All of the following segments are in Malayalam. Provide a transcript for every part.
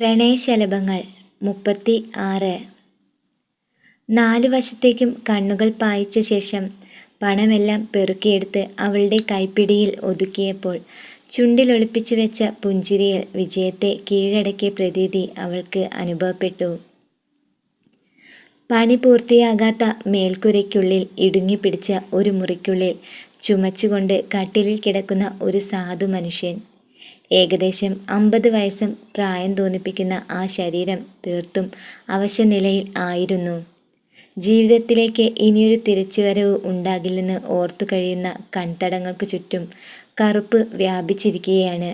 പ്രണയശലഭങ്ങൾ മുപ്പത്തി ആറ് നാലു വശത്തേക്കും കണ്ണുകൾ പായിച്ച ശേഷം പണമെല്ലാം പെറുക്കിയെടുത്ത് അവളുടെ കൈപ്പിടിയിൽ ഒതുക്കിയപ്പോൾ ചുണ്ടിലൊളിപ്പിച്ചു വെച്ച പുഞ്ചിരിയിൽ വിജയത്തെ കീഴടക്കിയ പ്രതീതി അവൾക്ക് അനുഭവപ്പെട്ടു. പണി പൂർത്തിയാകാത്ത മേൽക്കുരയ്ക്കുള്ളിൽ ഇടുങ്ങിപ്പിടിച്ച ഒരു മുറിക്കുള്ളിൽ ചുമച്ചുകൊണ്ട് കട്ടിലിൽ കിടക്കുന്ന ഒരു സാധു മനുഷ്യൻ ഏകദേശം അമ്പത് വയസ്സും പ്രായം തോന്നിപ്പിക്കുന്ന ആ ശരീരം തീർത്തും അവശനിലയിൽ ആയിരുന്നു. ജീവിതത്തിലേക്ക് ഇനിയൊരു തിരിച്ചുവരവ് ഉണ്ടാകില്ലെന്ന് ഓർത്തു കഴിയുന്ന കൺതടങ്ങൾക്ക് ചുറ്റും കറുപ്പ് വ്യാപിച്ചിരിക്കുകയാണ്.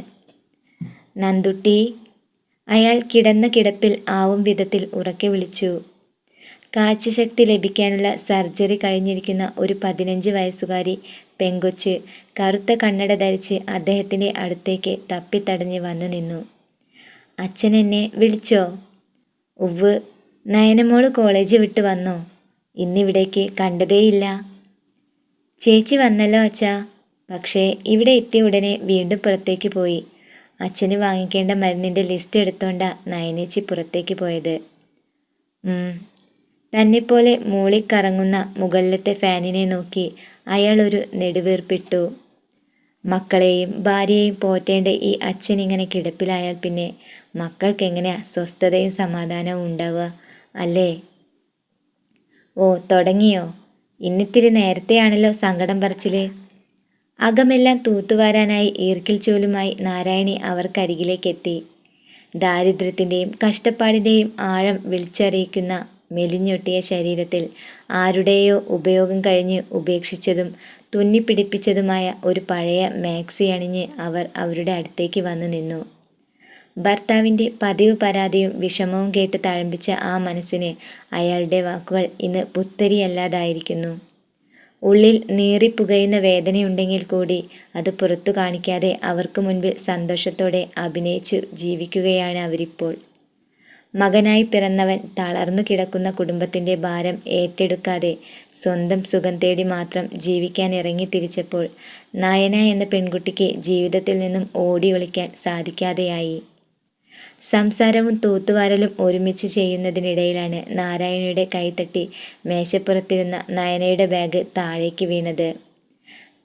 നന്ദുട്ടി അയാൾ കിടന്ന കിടപ്പിൽ ആവും വിധത്തിൽ ഉറക്കെ വിളിച്ചു. കാഴ്ചശക്തി ലഭിക്കാനുള്ള സർജറി കഴിഞ്ഞിരിക്കുന്ന ഒരു പതിനഞ്ച് വയസ്സുകാരി പെങ്കൊച്ച് കറുത്ത കണ്ണട ധരിച്ച് അദ്ദേഹത്തിന്റെ അടുത്തേക്ക് തപ്പിത്തടഞ്ഞ് വന്നു നിന്നു. അച്ഛൻ എന്നെ വിളിച്ചോ? ഉവ് നയനമോൾ കോളേജ് വിട്ട് വന്നോ? ഇന്നിവിടേക്ക് കണ്ടതേയില്ല. ചേച്ചി വന്നല്ലോ അച്ഛാ. പക്ഷേ ഇവിടെ എത്തിയ ഉടനെ വീണ്ടും പുറത്തേക്ക് പോയി. അച്ഛന് വാങ്ങിക്കേണ്ട മരുന്നിന്റെ ലിസ്റ്റ് എടുത്തോണ്ടാ നയനേച്ചി പുറത്തേക്ക് പോയത്. തന്നെപ്പോലെ മൂളിക്കറങ്ങുന്ന മുകളിലത്തെ ഫാനിനെ നോക്കി അയാൾ ഒരു നെടുവീർപ്പിട്ടു. മക്കളെയും ഭാര്യയെയും പോറ്റേണ്ട ഈ അച്ഛൻ ഇങ്ങനെ കിടപ്പിലായാൽ പിന്നെ മക്കൾക്ക് എങ്ങനെയാ സ്വസ്ഥതയും സമാധാനവും ഉണ്ടാവുക? അല്ലേ? ഓ തുടങ്ങിയോ? ഇന്നിത്തിരി നേരത്തെയാണല്ലോ സങ്കടം പറച്ചിൽ. അകമെല്ലാം തൂത്തുവാരാനായി ഈർക്കിൽ ചോലുമായി നാരായണി അവർക്കരികിലേക്കെത്തി. ദാരിദ്ര്യത്തിന്റെയും കഷ്ടപ്പാടിന്റെയും ആഴം വിളിച്ചറിയിക്കുന്ന മെലിഞ്ഞൊട്ടിയ ശരീരത്തിൽ ആരുടെയോ ഉപയോഗം കഴിഞ്ഞ് ഉപേക്ഷിച്ചതും തുന്നിപ്പിടിപ്പിച്ചതുമായ ഒരു പഴയ മാക്സി അണിഞ്ഞ് അവർ അവരുടെ അടുത്തേക്ക് വന്നു നിന്നു. ഭർത്താവിന്റെ പതിവ് പരാതിയും വിഷമവും കേട്ട് തഴമ്പിച്ച ആ മനസ്സിന് അയാളുടെ വാക്കുകൾ ഇന്ന് പുത്തരിയല്ലാതായിരിക്കുന്നു. ഉള്ളിൽ നീറിപ്പുകയുന്ന വേദനയുണ്ടെങ്കിൽ കൂടി അത് പുറത്തു കാണിക്കാതെ അവർക്ക് മുൻപിൽ സന്തോഷത്തോടെ അഭിനയിച്ചു ജീവിക്കുകയാണ് അവരിപ്പോൾ. മകനായി പിറന്നവൻ തളർന്നു കിടക്കുന്ന കുടുംബത്തിന്റെ ഭാരം ഏറ്റെടുക്കാതെ സ്വന്തം സുഖം തേടി മാത്രം ജീവിക്കാൻ ഇറങ്ങി തിരിച്ചപ്പോൾ നായന എന്ന പെൺകുട്ടിക്ക് ജീവിതത്തിൽ നിന്നും ഓടി ഒളിക്കാൻ സാധിക്കാതെയായി. സംസാരവും തൂത്തുവാരലും ഒരുമിച്ച് ചെയ്യുന്നതിനിടയിലാണ് നാരായണയുടെ കൈത്തട്ടി മേശപ്പുറത്തിരുന്ന നയനയുടെ ബാഗ് താഴേക്ക് വീണത്.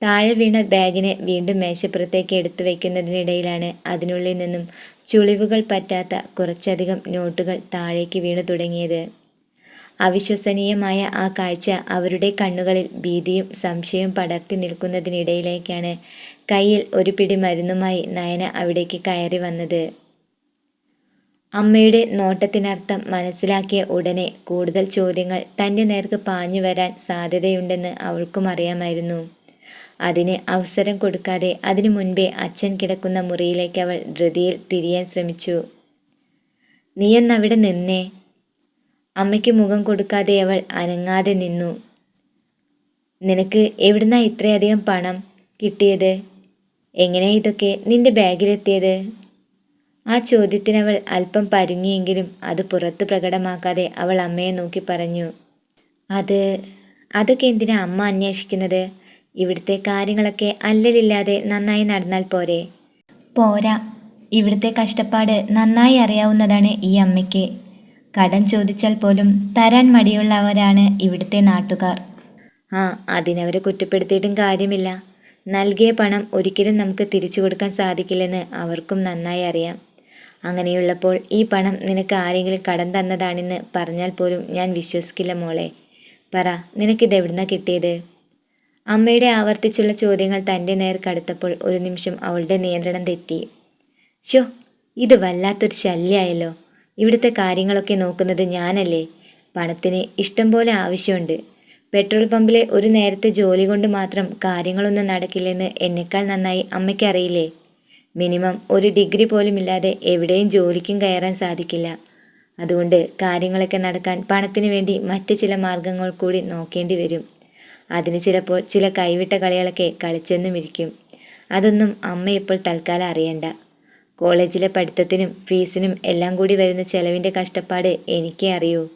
താഴെ വീണ ബാഗിനെ വീണ്ടും മേശപ്പുറത്തേക്ക് എടുത്തു വയ്ക്കുന്നതിനിടയിലാണ് അതിനുള്ളിൽ നിന്നും ചുളിവുകൾ പറ്റാത്ത കുറച്ചധികം നോട്ടുകൾ താഴേക്ക് വീണു തുടങ്ങിയത്. അവിശ്വസനീയമായ ആ കാഴ്ച അവരുടെ കണ്ണുകളിൽ ഭീതിയും സംശയവും പടർത്തി നിൽക്കുന്നതിനിടയിലേക്കാണ് കയ്യിൽ ഒരു പിടി മരുന്നുമായി നയന അവിടേക്ക് കയറി വന്നത്. അമ്മയുടെ നോട്ടത്തിനർത്ഥം മനസ്സിലാക്കിയ ഉടനെ കൂടുതൽ ചോദ്യങ്ങൾ തന്റെ നേർക്ക് പാഞ്ഞു വരാൻ സാധ്യതയുണ്ടെന്ന് അവൾക്കും അറിയാമായിരുന്നു. അതിന് അവസരം കൊടുക്കാതെ അതിനു മുൻപേ അച്ഛൻ കിടക്കുന്ന മുറിയിലേക്ക് അവൾ ധൃതിയിൽ തിരിയാൻ ശ്രമിച്ചു. നീയെന്നവിടെ നിന്നേ. അമ്മയ്ക്ക് മുഖം കൊടുക്കാതെ അവൾ അനങ്ങാതെ നിന്നു. നിനക്ക് എവിടുന്നാ ഇത്രയധികം പണം കിട്ടിയത്? എങ്ങനെ ഇതൊക്കെ നിന്റെ ബാഗിലെത്തിയത്? ആ ചോദ്യത്തിന് അവൾ അല്പം പരുങ്ങിയെങ്കിലും അത് പുറത്ത് പ്രകടമാക്കാതെ അവൾ അമ്മയെ നോക്കി പറഞ്ഞു. അത് അതൊക്കെ എന്തിനാ അമ്മ അന്വേഷിക്കുന്നത്? ഇവിടുത്തെ കാര്യങ്ങളൊക്കെ അല്ലലില്ലാതെ നന്നായി നടന്നാൽ പോരെ. പോരാ. ഇവിടുത്തെ കഷ്ടപ്പാട് നന്നായി അറിയാവുന്നതാണ് ഈ അമ്മയ്ക്ക്. കടം ചോദിച്ചാൽ പോലും തരാൻ മടിയുള്ളവരാണ് ഇവിടുത്തെ നാട്ടുകാർ. ആ അതിനവരെ കുറ്റപ്പെടുത്തിയിട്ടും കാര്യമില്ല. നൽകിയ പണം ഒരിക്കലും നമുക്ക് തിരിച്ചു കൊടുക്കാൻ സാധിക്കില്ലെന്ന് അവർക്കും നന്നായി അറിയാം. അങ്ങനെയുള്ളപ്പോൾ ഈ പണം നിനക്ക് ആരെങ്കിലും കടം തന്നതാണെന്ന് പറഞ്ഞാൽ പോലും ഞാൻ വിശ്വസിക്കില്ല മോളെ. പറ നിനക്കിത് എവിടുന്ന കിട്ടിയത്? അമ്മയുടെ ആവർത്തിച്ചുള്ള ചോദ്യങ്ങൾ തന്റെ നേർ കടുത്തപ്പോൾ ഒരു നിമിഷം അവളുടെ നിയന്ത്രണം തെറ്റി. ചോ ഇത് വല്ലാത്തൊരു ശല്യമായല്ലോ ഇവിടുത്തെ കാര്യങ്ങളൊക്കെ നോക്കുന്നത് ഞാനല്ലേ? പണത്തിന് ഇഷ്ടം പോലെ ആവശ്യമുണ്ട്. പെട്രോൾ പമ്പിലെ ഒരു നേരത്തെ ജോലി കൊണ്ട് മാത്രം കാര്യങ്ങളൊന്നും നടക്കില്ലെന്ന് എന്നെക്കാൾ നന്നായി അമ്മയ്ക്കറിയില്ലേ മിനിമം ഒരു ഡിഗ്രി പോലും ഇല്ലാതെ എവിടെയും ജോലിക്കും കയറാൻ സാധിക്കില്ല. അതുകൊണ്ട് കാര്യങ്ങളൊക്കെ നടക്കാൻ പണത്തിന് വേണ്ടി മറ്റ് ചില മാർഗങ്ങൾ കൂടി നോക്കേണ്ടി വരും. അതിന് ചിലപ്പോൾ ചില കൈവിട്ട കളികളൊക്കെ കളിച്ചെന്നും ഇരിക്കും അതൊന്നും അമ്മ ഇപ്പോൾ തൽക്കാലം അറിയണ്ട. കോളേജിലെ പഠിത്തത്തിനും ഫീസിനും എല്ലാം കൂടി വരുന്ന ചെലവിന്റെ കഷ്ടപ്പാട് എനിക്കേ അറിയൂ.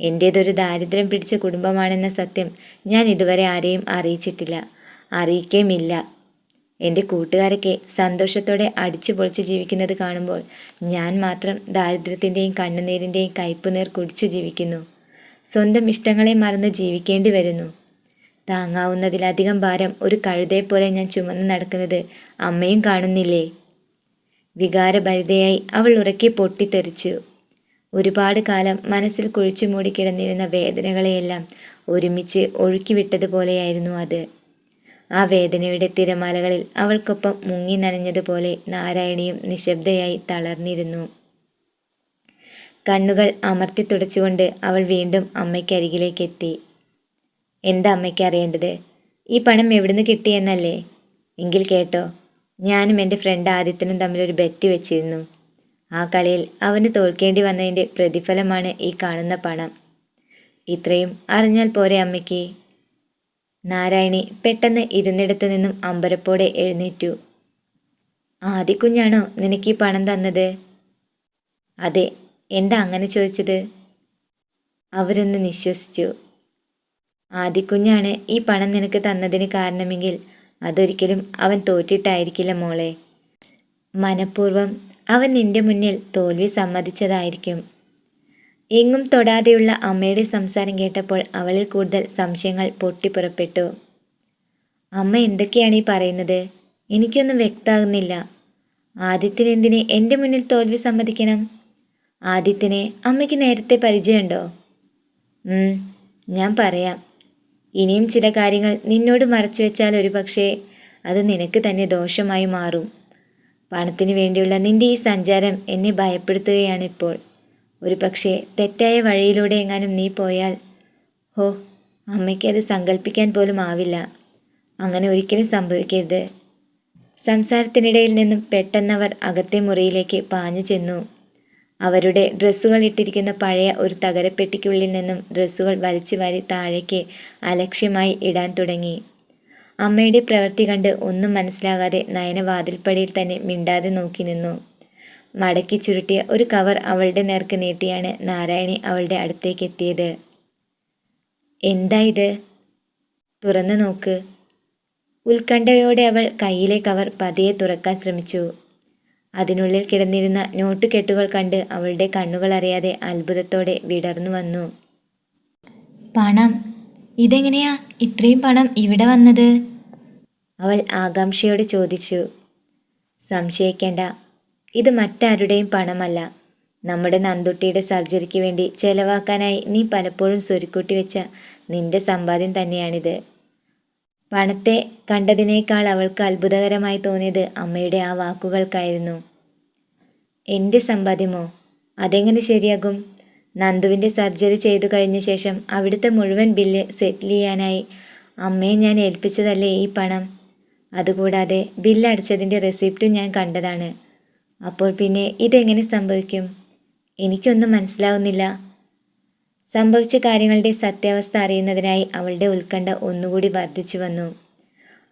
എന്റേതൊരു ദാരിദ്ര്യം പിടിച്ച കുടുംബമാണെന്ന സത്യം ഞാൻ ഇതുവരെ ആരെയും അറിയിച്ചിട്ടില്ല. അറിയിക്കേമില്ല. എന്റെ കൂട്ടുകാരൊക്കെ സന്തോഷത്തോടെ അടിച്ചു പൊളിച്ച് ജീവിക്കുന്നത് കാണുമ്പോൾ ഞാൻ മാത്രം ദാരിദ്ര്യത്തിന്റെയും കണ്ണുനീരിന്റെയും കയ്പുനീർ കുടിച്ചു ജീവിക്കുന്നു. സ്വന്തം ഇഷ്ടങ്ങളെ മറന്ന് ജീവിക്കേണ്ടി വരുന്നു. താങ്ങാവുന്നതിലധികം ഭാരം ഒരു കഴുതയെപ്പോലെ ഞാൻ ചുമന്ന് നടക്കുന്നത് അമ്മയും കാണുന്നില്ലേ? വികാരഭരിതയായി അവൾ ഉറക്കി പൊട്ടിത്തെറിച്ചു. ഒരുപാട് കാലം മനസ്സിൽ കുഴിച്ചു മൂടിക്കിടന്നിരുന്ന വേദനകളെയെല്ലാം ഒരുമിച്ച് ഒഴുക്കിവിട്ടതുപോലെയായിരുന്നു അത്. ആ വേദനയുടെ തിരമാലകളിൽ അവൾക്കൊപ്പം മുങ്ങി നനഞ്ഞതുപോലെ നാരായണിയും നിശബ്ദയായി തളർന്നിരുന്നു. കണ്ണുകൾ അമർത്തി തുടച്ചുകൊണ്ട് അവൾ വീണ്ടും അമ്മയ്ക്കരികിലേക്ക് എത്തി എന്താ അമ്മയ്ക്ക് അറിയേണ്ടത്? ഈ പണം എവിടുന്ന് കിട്ടിയെന്നല്ലേ എങ്കിൽ കേട്ടോ. ഞാനും എന്റെ ഫ്രണ്ട് ആദിത്യനും തമ്മിലൊരു ബെറ്റ് വെച്ചിരുന്നു. ആ കളിയിൽ അവന് തോൽക്കേണ്ടി വന്നതിന്റെ പ്രതിഫലമാണ് ഈ കാണുന്ന പണം. ഇത്രയും അറിഞ്ഞാൽ പോരെ അമ്മയ്ക്ക്? നാരായണി പെട്ടെന്ന് ഇരുന്നിടത്തു നിന്നും അമ്പരപ്പോടെ എഴുന്നേറ്റു. ആദിക്കുഞ്ഞാണോ നിനക്ക് ഈ പണം തന്നത്? അതെ എന്താ അങ്ങനെ ചോദിച്ചത്? അവരൊന്ന് നിശ്വസിച്ചു. ആദിക്കുഞ്ഞാണ് ഈ പണം നിനക്ക് തന്നതിന് കാരണമെങ്കിൽ അതൊരിക്കലും അവൻ തോറ്റിട്ടായിരിക്കില്ല മോളെ. മനഃപൂർവം അവൻ നിന്റെ മുന്നിൽ തോൽവി സമ്മതിച്ചതായിരിക്കും. എങ്ങും തൊടാതെയുള്ള അമ്മയുടെ സംസാരം കേട്ടപ്പോൾ അവളിൽ കൂടുതൽ സംശയങ്ങൾ പൊട്ടിപ്പുറപ്പെട്ടു. അമ്മ എന്തൊക്കെയാണ് ഈ പറയുന്നത്? എനിക്കൊന്നും വ്യക്തമാകുന്നില്ല ആദിത്യന് എന്തിന് എന്റെ മുന്നിൽ തോൽവി സമ്മതിക്കണം? ആദിത്യനെ അമ്മയ്ക്ക് നേരത്തെ പരിചയമുണ്ടോ? ഞാൻ പറയാം. ഇനിയും ചില കാര്യങ്ങൾ നിന്നോട് മറച്ചു വെച്ചാൽ ഒരു പക്ഷേ അത് നിനക്ക് തന്നെ ദോഷമായി മാറും. പണത്തിനു വേണ്ടിയുള്ള നിന്റെ ഈ സഞ്ചാരം എന്നെ ഭയപ്പെടുത്തുകയാണ് ഇപ്പോൾ. ഒരു പക്ഷേ തെറ്റായ വഴിയിലൂടെ എങ്ങാനും നീ പോയാൽ ഹോ അമ്മയ്ക്ക് അത് സങ്കല്പിക്കാൻ പോലും ആവില്ല. അങ്ങനെ ഒരിക്കലും സംഭവിക്കരുത്. സംസാരത്തിനിടയിൽ നിന്നും പെട്ടെന്നവർ അകത്തെ മുറിയിലേക്ക് പാഞ്ഞു ചെന്നു. അവരുടെ ഡ്രസ്സുകൾ ഇട്ടിരിക്കുന്ന പഴയ ഒരു തകരപ്പെട്ടിക്കുള്ളിൽ നിന്നും ഡ്രസ്സുകൾ വലിച്ചു വാരി താഴേക്ക് അലക്ഷ്യമായി ഇടാൻ തുടങ്ങി. അമ്മയുടെ പ്രവൃത്തി കണ്ട് ഒന്നും മനസ്സിലാകാതെ നയന വാതിൽപ്പടിയിൽ തന്നെ മിണ്ടാതെ നോക്കി നിന്നു. മടക്കി ചുരുട്ടിയ ഒരു കവർ അവളുടെ നേർക്ക് നീട്ടിയാണ് നാരായണി അവളുടെ അടുത്തേക്ക് എത്തിയത്. എന്താ ഇത്? തുറന്നു നോക്ക്. ഉത്കണ്ഠയോടെ അവൾ കയ്യിലെ കവർ പതിയെ തുറക്കാൻ ശ്രമിച്ചു. അതിനുള്ളിൽ കിടന്നിരുന്ന നോട്ടുകെട്ടുകൾ കണ്ട് അവളുടെ കണ്ണുകൾ അറിയാതെ അത്ഭുതത്തോടെ വിടർന്നു വന്നു. പണം. ഇതെങ്ങനെയാ ഇത്രയും പണം ഇവിടെ വന്നത്? അവൾ ആകാംക്ഷയോട് ചോദിച്ചു. സംശയിക്കേണ്ട. ഇത് മറ്റാരുടെയും പണമല്ല. നമ്മുടെ നന്ദുട്ടിയുടെ സർജറിക്ക് വേണ്ടി ചെലവാക്കാനായി നീ പലപ്പോഴും സ്വരുക്കൂട്ടി വെച്ച നിന്റെ സമ്പാദ്യം തന്നെയാണിത്. പണത്തെ കണ്ടതിനേക്കാൾ അവൾക്ക് അത്ഭുതകരമായി തോന്നിയത് അമ്മയുടെ ആ വാക്കുകൾക്കായിരുന്നു. എന്റെ സമ്പാദ്യമോ? അതെങ്ങനെ ശരിയാകും? നന്ദുവിന്റെ സർജറി ചെയ്തു കഴിഞ്ഞ ശേഷം അവിടുത്തെ മുഴുവൻ ബില്ല് സെറ്റിൽ ചെയ്യാനായി അമ്മയെ ഞാൻ ഏൽപ്പിച്ചതല്ലേ ഈ പണം? അതുകൂടാതെ ബില്ല് അടച്ചതിന്റെ റെസിപ്റ്റും ഞാൻ കണ്ടതാണ്. അപ്പോൾ പിന്നെ ഇതെങ്ങനെ സംഭവിക്കും? എനിക്കൊന്നും മനസ്സിലാവുന്നില്ല. സംഭവിച്ച കാര്യങ്ങളുടെ സത്യാവസ്ഥ അറിയുന്നതിനായി അവളുടെ ഉത്കണ്ഠ ഒന്നുകൂടി വർദ്ധിച്ചു വന്നു.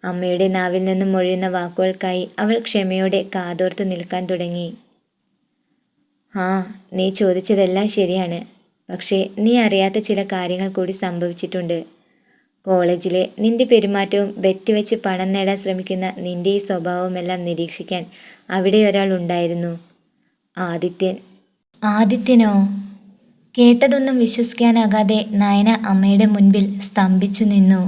അമ്മയുടെ നാവിൽ നിന്നും മൊഴിയുന്ന വാക്കുകൾക്കായി അവൾ ക്ഷമയോടെ കാതോർത്ത് നിൽക്കാൻ തുടങ്ങി. ആ നീ ചോദിച്ചതെല്ലാം ശരിയാണ്. പക്ഷേ നീ അറിയാത്ത ചില കാര്യങ്ങൾ കൂടി സംഭവിച്ചിട്ടുണ്ട്. കോളേജിലെ നിന്റെ പെരുമാറ്റവും ബെറ്റ് വെച്ച് പണം നേടാൻ ശ്രമിക്കുന്ന നിന്റെ ഈ സ്വഭാവമെല്ലാം നിരീക്ഷിക്കാൻ അവിടെ ഒരാൾ ഉണ്ടായിരുന്നു. ആദിത്യൻ. ആദിത്യനോ? കേട്ടതൊന്നും വിശ്വസിക്കാനാകാതെ നയന അമ്മയുടെ മുൻപിൽ സ്തംഭിച്ചു നിന്നു